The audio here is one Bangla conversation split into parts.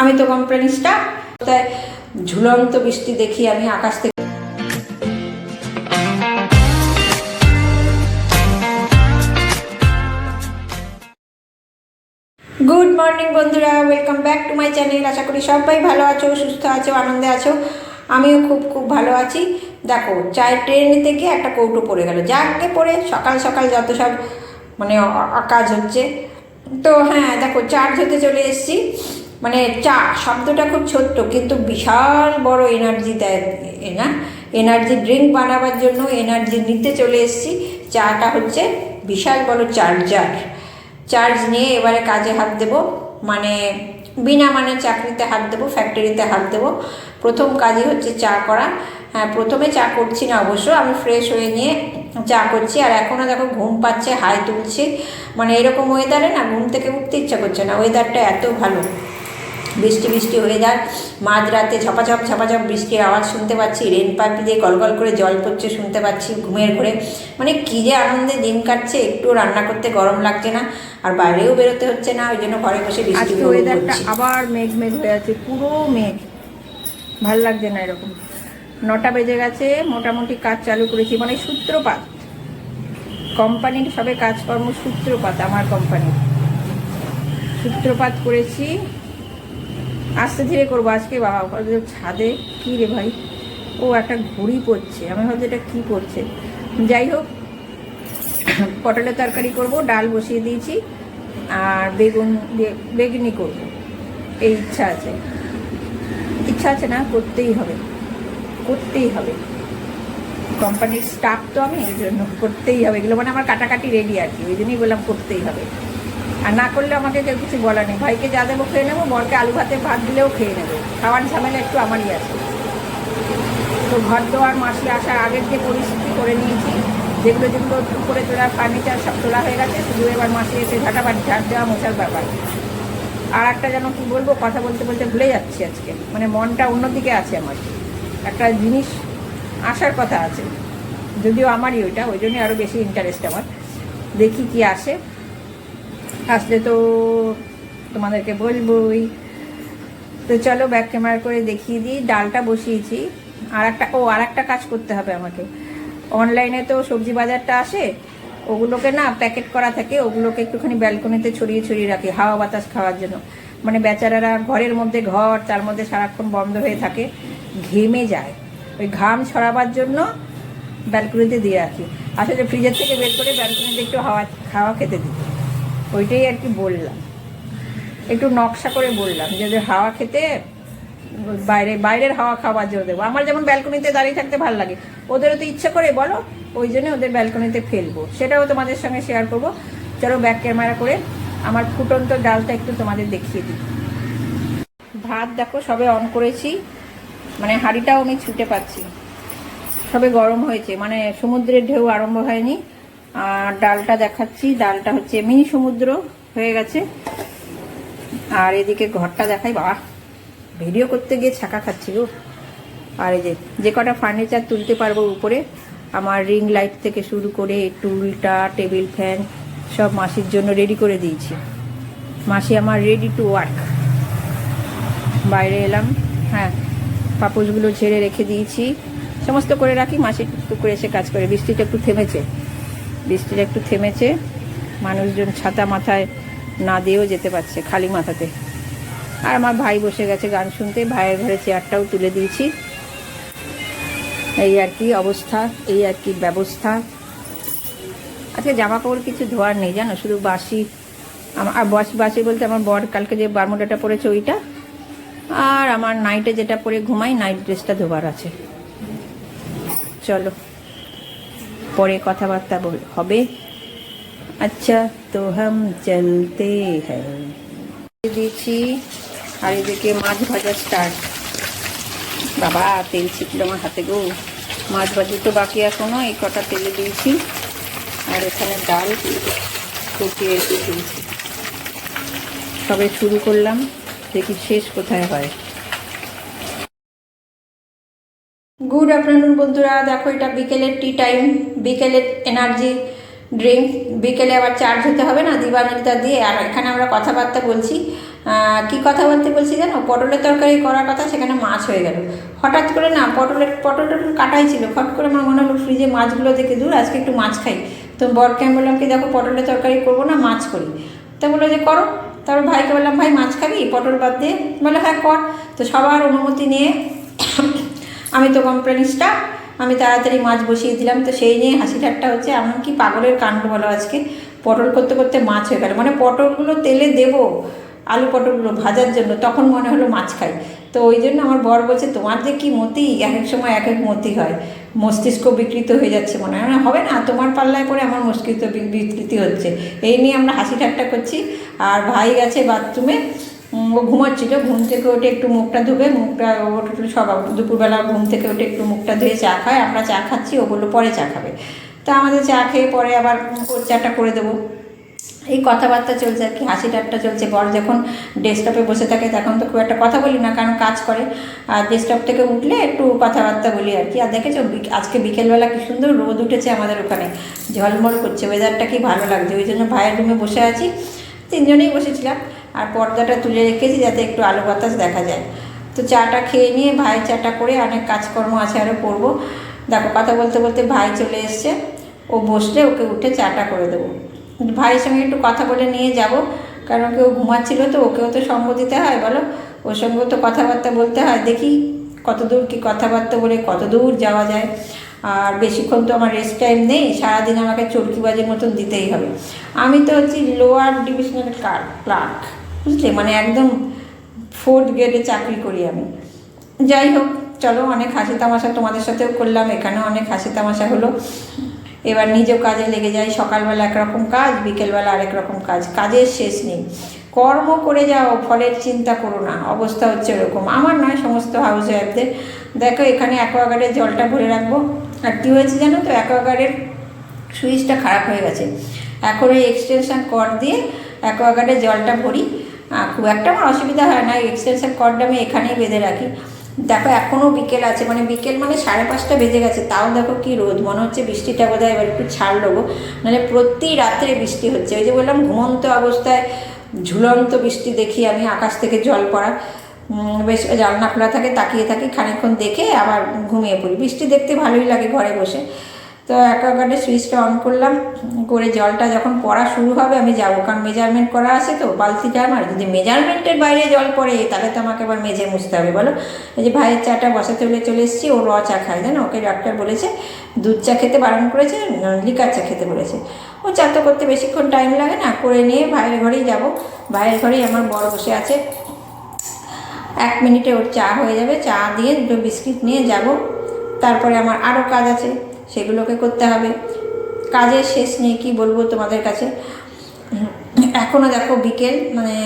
আমি তো কোম্পানি স্টাফ তাই ঝুলন্ত বৃষ্টি দেখি আমি আকাশ থেকে। গুড মর্নিং বন্ধুরা welcome back to my channel আশা করি সবাই ভালো আছো, সুস্থ আছো, আনন্দে আছো। আমিও খুব খুব ভালো আছি। দেখো, চায়ের ট্রেন থেকে একটা কৌটো পড়ে গেল। যাকে পড়ে সকাল সকাল যত সব মানে কাজ হচ্ছে। তো হ্যাঁ দেখো চার্জ হতে চলে এসেছি। মানে চা, শব্দটা খুব ছোট্ট, কিন্তু বিশাল বড় এনার্জি দেয় না? এনার্জি ড্রিঙ্ক বানাবার জন্য এনার্জি নিতে চলে এসেছি। চাটা হচ্ছে বিশাল বড় চার্জার চার্জ নিয়ে এবারে কাজে হাত দেব। মানে বিনা মানে চাকরিতে হাত দেবো ফ্যাক্টরিতে হাত দেবো। প্রথম কাজই হচ্ছে চা করা। হ্যাঁ প্রথমে চা করছি না অবশ্য, আমি ফ্রেশ হয়ে নিয়ে চা করছি। আর এখনও দেখো ঘুম পাচ্ছে, হাই তুলছি। মানে এরকম ওয়েদারে না, ঘুম থেকে উঠতে ইচ্ছা করছে না। ওয়েদারটা এত ভালো। বৃষ্টি বৃষ্টি ওয়েদার মাঝরাতে ঝপাঝপ ঝপাঝপ বৃষ্টির আওয়াজ শুনতে পাচ্ছি। রেন পাইপ দিয়ে গলগল করে জল পড়ছে শুনতে পাচ্ছি ঘুমের ঘরে। মানে কী যে আনন্দে দিন কাটছে একটু রান্না করতে গরম লাগছে না আর বাইরেও বেরোতে হচ্ছে না ওই জন্য ঘরে বসে বৃষ্টি ওয়েদারটা আবার মেঘ মেঘ হয়ে আছে পুরো মেঘ। ভালো লাগছে না এরকম। নটা বেজে গেছে মোটামুটি কাজ চালু করেছি মানে সূত্রপাত। কোম্পানির সবে কাজকর্ম সূত্রপাত আমার কোম্পানির। সূত্রপাত করেছি আস্তে ধীরে করব আজকে বাবা ছাদে, কী রে ভাই? ও একটা ঘুড়ি পড়ছে আমি ভাবছি, এটা কী করছে যাই হোক, পটলের তরকারি করব, ডাল বসিয়ে দিয়েছি, আর বেগুন দিয়ে, বেগুনি করব। এই ইচ্ছা আছে। ইচ্ছা আছে না, করতেই হবে। করতেই হবে। কোম্পানির স্টাফ তো আমি, এই জন্য করতেই হবে। এগুলো মানে আমার কাটাকাটি রেডি আর কি। ওই জন্যই বললাম, করতেই হবে। আর না করলে আমাকে কেউ কিছু বলার নেই ভাইকে যা দেবো খেয়ে নেব, বরকে আলু ভাতে ভাত দিলেও খেয়ে নেব। খাওয়ার ঝামেলা একটু আমারই আছে। তো ঘর দোয়ার, মাসি আসার আগের যে পরিস্থিতি করে নিয়েছি, যেগুলো যেগুলো উপরে তোলা ফার্নিচার সব তোলা হয়ে গেছে, শুধু এবার মাসি এসে ঝাঁটাবাট ঝাড় দেওয়া মোছার ব্যাপার। আর একটা যেন কী বলব, কথা বলতে বলতে ভুলে যাচ্ছি আজকে। মানে মনটা অন্যদিকে আছে আমার। একটা জিনিস আসার কথা আছে। যদিও আমারই ওইটা, ওই জন্যই আরও বেশি ইন্টারেস্ট আমার। দেখি কি আসে। আসলে তো তোমাদেরকে বলবোই। তো চলো ব্যাক ক্যামেরা করে দেখিয়ে দিই, ডালটা বসিয়েছি। আর একটা ও আর একটা কাজ করতে হবে আমাকে। অনলাইনে তো সবজি বাজারটা আসে, ওগুলোকে না প্যাকেট করা থাকে, ওগুলোকে একটুখানি ব্যালকনিতে ছড়িয়ে ছড়িয়ে রাখি, হাওয়া বাতাস খাওয়ার জন্য। মানে বেচারারা ঘরের মধ্যে ঘর, তার মধ্যে সারাক্ষণ বন্ধ হয়ে থাকে, ঘেমে যায়। ওই ঘাম ছড়াবার জন্য ব্যালকনিতে দিয়ে রাখি। আসলে ফ্রিজের থেকে বের করে ব্যালকনিতে একটু হাওয়া হাওয়া খেতে দিই। ওইটাই আর কি বললাম। একটু নকশা করে বললাম যে ওদের হাওয়া খেতে বাইরে, বাইরের হাওয়া খাওয়ার জন্য দেবো। আমার যেমন ব্যালকনিতে দাঁড়িয়ে থাকতে ভালো লাগে। ওদেরও তো ইচ্ছা করে, বলো, ওই জন্য ওদের ব্যালকনিতে ফেলব। সেটাও তোমাদের সঙ্গে শেয়ার করব। চলো ব্যাক ক্যামেরা করে আমার ফুটন্ত ডালটা একটু তোমাদের দেখিয়ে দিই। ভাত দেখো, সবে অন করেছি। মানে হাঁড়িটাও আমি ছুটে পাচ্ছি সবে গরম হয়েছে। মানে সমুদ্রের ঢেউ আরম্ভ হয়নি। আর ডালটা দেখাচ্ছি। ডালটা হচ্ছে মিনি সমুদ্র হয়ে গেছে। আর এদিকে ঘরটা দেখাই। বাহ! ভিডিও করতে গিয়ে ছাকা খাচ্ছি গো। আর এই যে যে কটা ফার্নিচার তুলতে পারব উপরে, আমার রিং লাইট থেকে শুরু করে টুলটা টেবিল ফ্যান সব মাসির জন্য রেডি করে দিয়েছি। মাসি আমার রেডি টু ওয়ার্ক বাইরে এলাম। হ্যাঁ পাপোশগুলো ঝেড়ে রেখে দিয়েছি। সমস্ত করে রাখি, মাসি টুকটুক করে এসে কাজ করে। বৃষ্টিটা একটু থেমেছে। বৃষ্টিটা একটু থেমেছে, মানুষজন ছাতা মাথায় না দিয়েও যেতে পারছে খালি মাথাতে। আর আমার ভাই বসে গেছে গান শুনতে, ভাইয়ের ঘরে চেয়ারটাও তুলে দিয়েছি। এই আর কি অবস্থা, এই আর কি ব্যবস্থা। আজকে জামা কাপড় কিছু ধোয়ার নেই, জানো? শুধু বাসি আর বাসি বাসি বলতে আমার বর কালকে যে বারমুডাটা পরেছে ওইটা। আর আমার নাইটে যেটা পরে ঘুমাই নাইট ড্রেসটা ধোবার আছে। চলো। পরে কথাবার্তা হবে। আচ্ছা তো হাম চলতে হ্যাঁ। দিয়েছি, আর এদিকে মাছ ভাজা স্টার্ট বাবা, তেল ছিটলো আমার হাতে গো। মাছ ভাজি তো বাকি এখনও, এই কটা তেলে দিয়েছি। আর এখানে ডাল রেখে দিয়েছি সবে শুরু করলাম, দেখি শেষ কোথায় হয়। গুড আফটারনুন বন্ধুরা। দেখো, এটা বিকেলের টি টাইম বিকেলের এনার্জি ড্রিঙ্ক বিকেলে আবার চার্জ হতে হবে না দিবানিতা দিয়ে। আর এখানে আমরা কথাবার্তা বলছি। কি কথা বলতে বলছি জানো? পটলের তরকারি করার কথা, সেখানে মাছ হয়ে গেল। হঠাৎ করে না পটলের পটল টটল কাটাই ছিল। ফট করে আমার মনে হলো ফ্রিজে মাছগুলো দেখে দূর, আজকে একটু মাছ খাই। তো বরকে আমি বললাম, কি দেখো, পটলের তরকারি করব না, মাছ করি। তা বলল যে, করো। তারপর ভাইকে বললাম, ভাই, মাছ খাবি? পটল বাদ দিয়ে বলে হ্যাঁ কর। তো সবার অনুমতি নিয়ে আমি তো কোম্পানি আমি তাড়াতাড়ি মাছ বসিয়ে দিলাম, তো সেই নিয়ে হাসি ঠাট্টা হচ্ছে এমন কি পাগলের কাণ্ড বলো আজকে, পটল করতে করতে মাছ হয়ে গেল মানে পটলগুলো তেলে দেবো, আলু পটলগুলো ভাজার জন্য, তখন মনে হলো মাছ খাই, তো ওই জন্য আমার বর বলছে, তোমার যে কী মতি এক এক সময় এক এক মতি হয়, মস্তিষ্ক বিকৃত হয়ে যাচ্ছে মনে হয়। না হবে না, তোমার পাল্লায় পরে আমার মস্তিষ্ক বিকৃতি হচ্ছে, এই নিয়ে আমরা হাসি ঠাট্টা করছি, আর ভাই গেছে বাথরুমে ও ঘুমাচ্ছিল, ঘুম থেকে উঠে একটু মুখটা ধুবে, মুখটা ওঠে সব দুপুরবেলা ঘুম থেকে উঠে একটু মুখটা ধুয়ে চা খায়, আমরা চা খাচ্ছি, ও বলল পরে চা খাবে। তা আমাদের চা খেয়ে পরে আবার ওর চাটা করে দেবো। এই কথাবার্তা চলছে আর কি, হাসি ঠাট্টা চলছে। বর যখন ডেস্কটপে বসে থাকে তখন তো খুব একটা কথা বলি না, কারণ কাজ করে। আর ডেস্কটপ থেকে উঠলে একটু কথাবার্তা বলি আর কি। আর দেখেছ আজকে বিকেলবেলা কি সুন্দর রোদ উঠেছে আমাদের ওখানে। ঝলমল করছে ওয়েদারটা কি ভালো লাগছে। ওই জন্য ভাইয়ের রুমে বসে আছি, তিনজনেই বসেছিলাম। আর পর্দাটা তুলে রেখেছি যাতে একটু আলো বাতাস দেখা যায়। তো চাটা খেয়ে নিয়ে ভাই চাটা করে অনেক কাজকর্ম আছে আরও করব। দেখো, কথা বলতে বলতে ভাই চলে এসছে। ও বসলে ওকে উঠে চাটা করে দেবো। ভাইয়ের সঙ্গে একটু কথা বলে নিয়ে যাব। কারণ কেউ ঘুমাচ্ছিল তো, ওকেও তো সঙ্গ দিতে হয়, বলো? ওর সঙ্গেও তো কথাবার্তা বলতে হয়। দেখি কত দূর কী কথাবার্তা বলে কত দূর যাওয়া যায়। আর বেশিক্ষণ তো আমার রেস্ট টাইম নেই, সারাদিন আমাকে চরকিবাজির মতন দিতেই হবে। আমি তো হচ্ছি লোয়ার ডিভিশনাল ক্লার্ক বুঝলে? মানে একদম ফোর্থ গ্রেডে চাকরি করি আমি। যাই হোক, চলো অনেক হাসি তামাশা তোমাদের সাথেও করলাম, এখানেও অনেক হাসি তামাশা হলো। এবার নিজেও কাজে লেগে যাই, সকালবেলা একরকম কাজ, বিকেলবেলা আরেক রকম কাজ, কাজের শেষ নেই। কর্ম করে যাও, ফলের চিন্তা করো না, অবস্থা হচ্ছে এরকম। আমার নয়, সমস্ত হাউস ওয়াইফদের দেখো, এখানে অ্যাকোয়াগার্ডের জলটা ভরে রাখব। আর কী হয়েছে জানো তো? অ্যাকোয়াগার্ডের সুইচটা খারাপ হয়ে গেছে। এখন ওই এক্সটেনশান কর দিয়ে অ্যাকোয়াগার্ডে জলটা ভরি খুব একটা আমার অসুবিধা হয় না এক্সটেনশন কর্ডটা আমি এখানেই বেঁধে রাখি। দেখো এখনও বিকেল আছে মানে বিকেল মানে সাড়ে পাঁচটা বেজে গেছে, তাও দেখো কি রোদ, মনে হচ্ছে বৃষ্টিটা বোধ হয় এবার একটু ছাড়লো গো। নাহলে প্রতি রাত্রে বৃষ্টি হচ্ছে, ওই যে বললাম ঘুমন্ত অবস্থায় ঝুলন্ত বৃষ্টি দেখি আমি, আকাশ থেকে জল পড়া। বেশ, জানলা খোলা থাকে, তাকিয়ে থাকি, খানিকক্ষণ দেখে আবার ঘুমিয়ে পড়ি। বৃষ্টি দেখতে ভালোই লাগে ঘরে বসে। তো অ্যাকোয়াগার্ডে সুইচটা অন করলাম, করে জলটা যখন পড়া শুরু হবে আমি যাব, কারণ মেজারমেন্ট করা আছে তো বালতিটা আমার যদি মেজারমেন্টের বাইরে জল পড়ে, তাহলে তো আমাকে আবার মেজে মুছতে হবে, বলো? এই যে ভাইয়ের চাটা বসাতে হলে চলে এসেছি, ও র চা খায়, জানো? ওকে ডাক্তার বলেছে, দুধ চা খেতে বারণ করেছে লিকার চা খেতে বলেছে। ও চা তো করতে বেশিক্ষণ টাইম লাগে না, করে নিয়ে ভাইয়ের ঘরেই যাব। ভাইয়ের ঘরেই আমার বড় বসে আছে। এক মিনিটে ওর চা হয়ে যাবে, চা দিয়ে দুটো বিস্কিট নিয়ে যাব। তারপরে আমার আরও কাজ আছে। সেগুলোকে করতে হবে। কাজের শেষ নেই, কি বলব তোমাদের কাছে? এখনও দেখো বিকেল মানে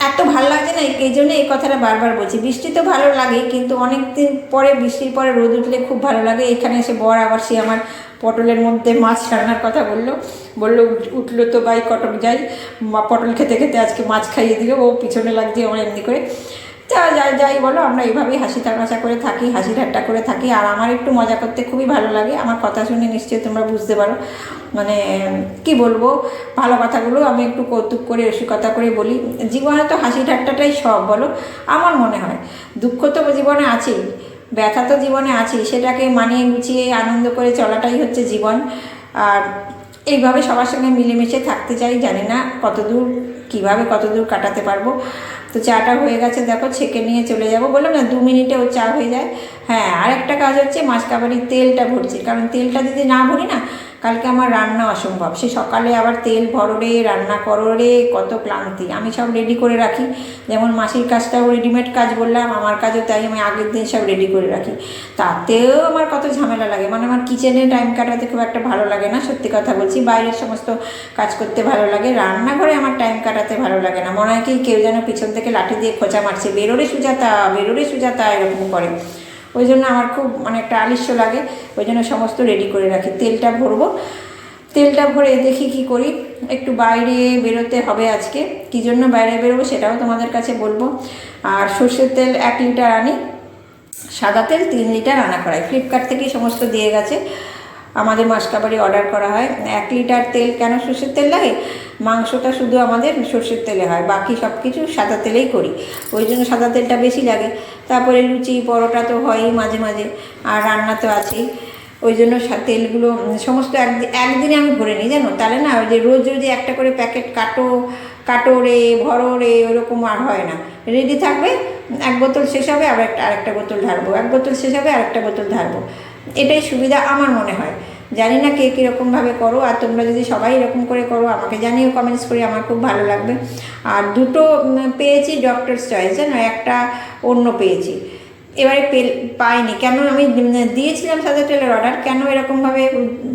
এত ভালো লাগছে না, এই জন্য এই কথাটা বারবার বলছি। বৃষ্টি তো ভালো লাগে, কিন্তু অনেক দিন পরে বৃষ্টির পরে রোদ উঠলে খুব ভালো লাগে। এখানে এসে বর আবার সে আমার পটলের মধ্যে মাছ রান্নার কথা বলল। বলল উঠ- উঠল তো বাই কটক যাই। পটল খেতে খেতে আজকে মাছ খাইয়ে দিল, ও পিছনে লাগছে আমার এমনি করে। তা যাই যাই বলো, আমরা এইভাবেই হাসি তামাশা করে থাকি, হাসি ঠাট্টা করে থাকি। আর আমার একটু মজা করতে খুবই ভালো লাগে। আমার কথা শুনে নিশ্চয়ই তোমরা বুঝতে পারো। মানে কি বলব, ভালো কথাগুলো আমি একটু কৌতুক করে, রসিকতা করে বলি। জীবনে তো হাসি ঠাট্টাটাই সব, বলো। আমার মনে হয়, দুঃখ তো জীবনে আছেই, ব্যথা তো জীবনে আছেই। সেটাকে মানিয়ে গুছিয়ে, আনন্দ করে চলাটাই হচ্ছে জীবন। আর এইভাবে সবার সঙ্গে মিলেমিশে থাকতে চাই, জানি না কতদূর, কীভাবে কতদূর কাটাতে পারব। তো চাটা হয়ে গেছে, দেখো ছেঁকে নিয়ে চলে যাব। বললাম, না, দু মিনিটে ও চা হয়ে যায়। হ্যাঁ আর একটা কাজ হচ্ছে মাছ কাবারির তেলটা ভরছি। কারণ তেলটা যদি না ভরি না কালকে আমার রান্না অসম্ভব। সে সকালে আবার তেল ভরো রে রান্না করো রে কত ক্লান্তি। আমি সব রেডি করে রাখি। যেমন মাসির কাজটাও রেডিমেড কাজ বললাম, আমার কাজও তাই, আমি আগের দিন সব রেডি করে রাখি। তাতেও আমার কত ঝামেলা লাগে। মানে আমার কিচেনে টাইম কাটাতে খুব একটা ভালো লাগে না, সত্যি কথা বলছি। বাইরের সমস্ত কাজ করতে ভালো লাগে। রান্নাঘরে আমার টাইম কাটাতে ভালো লাগে না। মনে হয় কি কেউ যেন পিছন থেকে লাঠি দিয়ে খোঁচা মারছে। বেরোরে সুজাতা বেরোরে সুজাতা, এরকম করে। ওই জন্য আমার খুব মানে একটা আলিস্য লাগে। ওই জন্য সমস্ত রেডি করে রাখি। তেলটা ভরবো। তেলটা ভরে দেখি কি করি। একটু বাইরে বেরোতে হবে আজকে। কী জন্য বাইরে বেরোবো সেটাও তোমাদের কাছে বলব। আর সর্ষের তেল এক লিটার আনি। সাদা তেল তিন লিটার আনা করাই ফ্লিপকার্ট থেকেই সমস্ত দিয়ে গেছে। আমাদের মাসকাবারি অর্ডার করা হয়। এক লিটার তেল কেন সর্ষের তেল লাগে? মাংসটা শুধু আমাদের সর্ষের তেলে হয়, বাকি সব কিছু সাদা তেলেই করি। ওই জন্য সাদা তেলটা বেশি লাগে। তারপরে লুচি, পরোটা তো হয়ই মাঝে মাঝে, আর রান্না তো আছেই। ওই জন্য তেলগুলো সমস্ত একদিন আমি ভরে নিই, জানো? তাহলে না, ওই যে রোজ রোজ একটা করে প্যাকেট কাটো কাটো রে ভরো রে ওরকম আর হয় না। রেডি থাকবে, এক বোতল শেষ হবে, আবার একটা, আরেকটা বোতল ঢালবো। এক বোতল শেষ হবে, আরেকটা বোতল ঢালবো। এটাই সুবিধা আমার মনে হয়। জানি না কে কীরকমভাবে করো, আর তোমরা যদি সবাই এরকম করে করো, আমাকে জানিও কমেন্টস করে আমার খুব ভালো লাগবে। আর দুটো পেয়েছি ডক্টরস চয়েস জানো? একটা অন্য পেয়েছি। এবারে পে পাইনি। কেন আমি দিয়েছিলাম সাদা তেলের অর্ডার কেন এরকমভাবে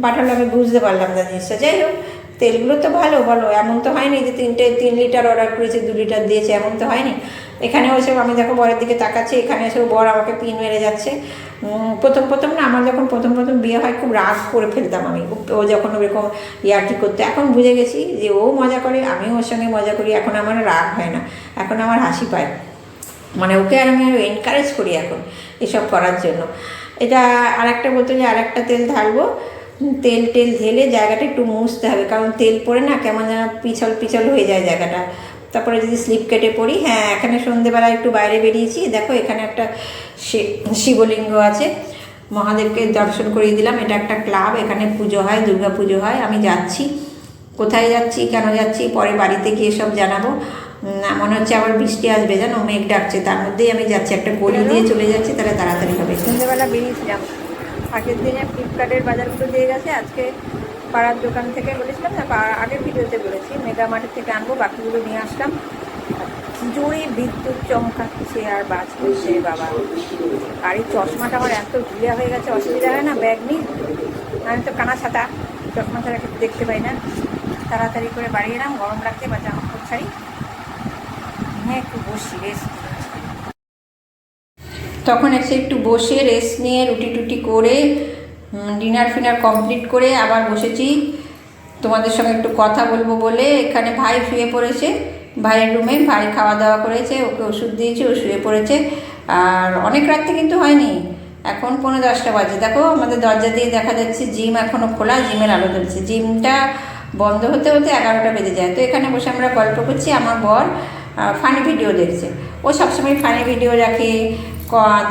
পাঠালো আমি বুঝতে পারলাম না জিনিসটা। যাই হোক, তেলগুলো তো ভালো, বলো। এমন তো হয়নি যে তিনটে, তিন লিটার অর্ডার করেছে, দু লিটার দিয়েছে, এমন তো হয়নি। এখানেও এসে আমি দেখো বরের দিকে তাকাচ্ছি, এখানে এসেও বর আমাকে পিন মেরে যাচ্ছে। প্রথম প্রথম না, আমার যখন প্রথম প্রথম বিয়ে হয়, খুব রাগ করে ফেলতাম আমি। ও যখন ওরকম ইয়ার্কি করতো, এখন বুঝে গেছি যে ও মজা করে, আমিও ওর সঙ্গে মজা করি, এখন আমার রাগ হয় না, এখন আমার হাসি পায়। মানে ওকে আর আমি এনকারেজ করি এখন এসব করার জন্য। এটা আর আরেকটা বোতলে আরেকটা তেল ঢালবো তেল টেল ঢেলে জায়গাটা একটু মুছতে হবে, কারণ তেল পরে না, কেমন যেন পিছল পিছল হয়ে যায় জায়গাটা। তারপরে যদি স্লিপ কেটে পড়ি হ্যাঁ এখানে সন্ধেবেলা একটু বাইরে বেরিয়েছি। দেখো এখানে একটা শিবলিঙ্গ আছে। মহাদেবকে দর্শন করিয়ে দিলাম। এটা একটা ক্লাব এখানে পুজো হয় দুর্গা পুজো হয়। আমি যাচ্ছি। কোথায় যাচ্ছি কেন যাচ্ছি পরে বাড়িতে গিয়ে সব জানাব। মনে হচ্ছে আবার বৃষ্টি আসবে জানো? মেঘ ডাকছে। তার মধ্যেই আমি যাচ্ছি। একটা গলি দিয়ে চলে যাচ্ছি তাহলে তাড়াতাড়ি হবে। সন্ধ্যেবেলা বেরিয়েছিলাম। আগের দিনে ফ্লিপকার্টের বাজারগুলো দিয়ে গেছে আজকে পাড়ার দোকান থেকে বলেছিলাম না আগের ভিডিওতে বলেছি, মেগা মার্কেট থেকে আনব, বাকিগুলো নিয়ে আসলাম। জোরে বিদ্যুৎ চমকাচ্ছে আর বাজ পড়ছে বাবা। আর এই চশমাটা আমার এত ঢিলা হয়ে গেছে, অসুবিধা হয় না, ব্যাগ নিই। আমি তো কানা ছাতা, চশমা ছাড়া কিছু দেখতে পাই না। তাড়াতাড়ি করে বাড়ি এলাম, গরম লাগছে বা জামা কাপড় ছাড়ি। হ্যাঁ একটু বসি রেস্ট তখন এসে একটু বসে রেস্ট নিয়ে রুটি টুটি করে ডিনার ফিনার কমপ্লিট করে আবার বসেছি। তোমাদের সঙ্গে একটু কথা বলব বলে এখানে ভাই শুয়ে পড়েছে, ভাইয়ের রুমে ভাই খাওয়া দাওয়া করেছে, ওকে ওষুধ দিয়েছি, ও শুয়ে পড়েছে। আর অনেক রাত্রে কিন্তু হয়নি, এখন পনেরো দশটা বাজে। দেখো, আমাদের দরজা দিয়ে দেখা যাচ্ছে জিম এখনও খোলা, জিমের আলো ধরছে জিমটা বন্ধ হতে হতে এগারোটা বেজে যায়। তো এখানে বসে আমরা গল্প করছি, আমার বর ফানি ভিডিও দেখছে। ও সবসময় ফানি ভিডিও রাখে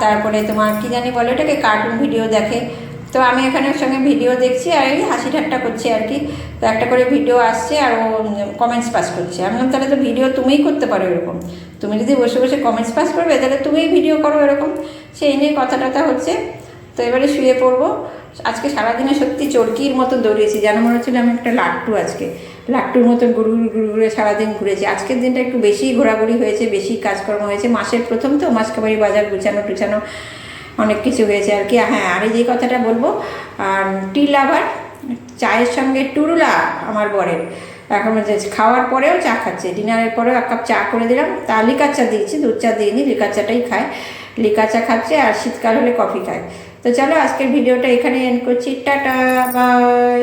তারপরে তোমার কি জানি বলে, ওটাকে কার্টুন ভিডিও দেখে। তো আমি এখানে ওর সঙ্গে ভিডিও দেখছি আর এই হাসি ঠাট্টা করছি আর কি। তো একটা করে ভিডিও আসছে আর ও কমেন্টস পাস করছে। আমি বললাম, তাহলে তো ভিডিও তুমিই করতে পারো এরকম। তুমি যদি বসে বসে কমেন্টস পাস করবে তাহলে তুমিই ভিডিও করো এরকম। সেই নিয়ে কথা টথা হচ্ছে। তো এবারে শুয়ে পড়ব। আজকে সারাদিনে সত্যি চরকির মতো দৌড়িয়েছি। যেন মনে হচ্ছিল আমি একটা লাট্টু আজকে। লাট্টুর মতো গুড় গুড় ঘুরে সারাদিন ঘুরেছি। আজকের দিনটা একটু বেশি ঘোরাঘুরি হয়েছে বেশি কাজকর্ম হয়েছে। মাসের প্রথম তো মাসকাবাড়ি বাজার গুছানো টুচানো অনেক কিছু হয়েছে আর কি। হ্যাঁ আর যে কথাটা বলব, আর টি লাভার চায়ের সঙ্গে টুরুলা আমার বরের। এখন খাওয়ার পরেও চা খাচ্ছে। ডিনারের পরেও এক কাপ চা করে দিলাম। তা লিকার চা দিয়েছি, দুধ চা দিয়ে দিইনি, লিকার চাটাই খায়। লিকার চা খাচ্ছে আর শীতকাল হলে কফি খায়। তো চলো আজকের ভিডিওটা এখানে এন্ড করছি। Tata bye